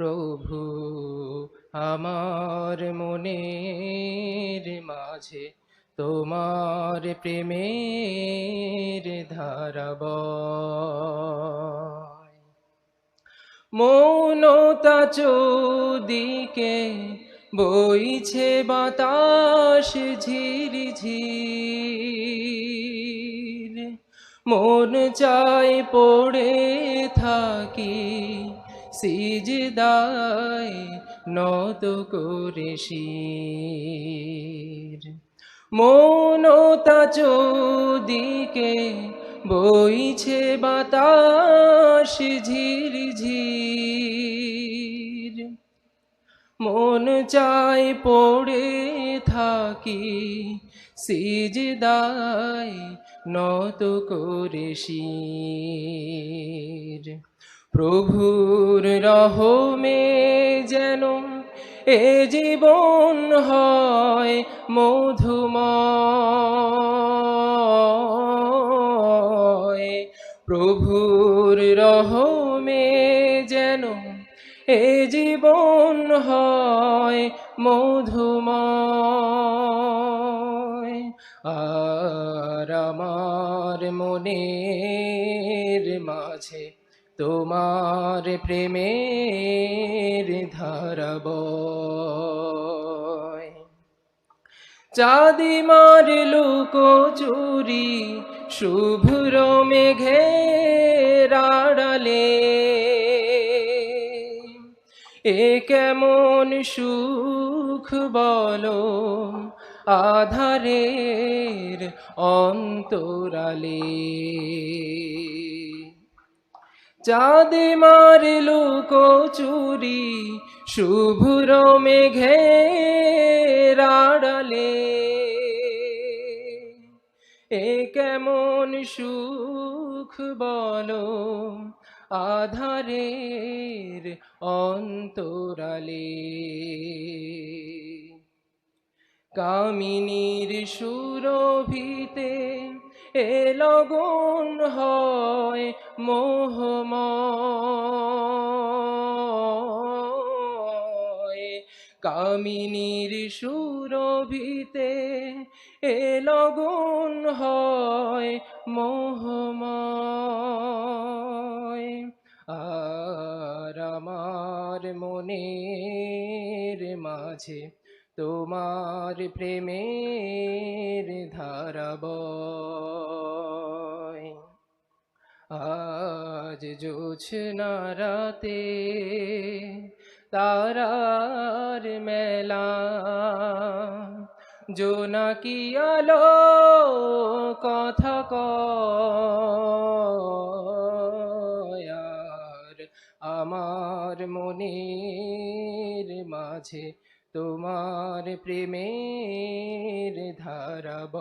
প্রভু আমার মনের মাঝে তোমার প্রেমের ধারাব মৌনতা চৌদিকে বইছে বাতাস ঝিরি ঝির। মন চাই পড়ে থাকি সিজদায় নত করে শির। মৌনতা চৌদিকে বইছে বাতাস ঝিরি ঝির। মন চাই পড়ে থাকি সিজদায় নত করে শির। প্রভুর রহমে যেন এ জীবন হয় মধুময়। প্রভুর রহমে যেন এ জীবন হয় মধুময়। আর আমার মনের মাঝে তোমার প্রেমের ধারাব চাঁদি মার লোক চুরি শুভ্র মেঘে রাড়ালে এ কেমন সুখ বলো আধারের অন্তরালে। চাঁদে লোক চুরি শুভ্র মেঘে রাড়ালে এ কেমন সুখ বলো আধারের অন্তরালে। কামিনীর সুরভিতে এ লগন হয় মোহময়। কামিনীর সুরভিতে এ লগন হয় মোহময়। আর আমার মনের মাঝে তোমার প্রেমের ধারাব আজ জোছনা রাতে তারার মেলা, জো জোনাকি আলো কথা কয়ার আমার মনের মাঝে তোমার প্রেমের ধারাব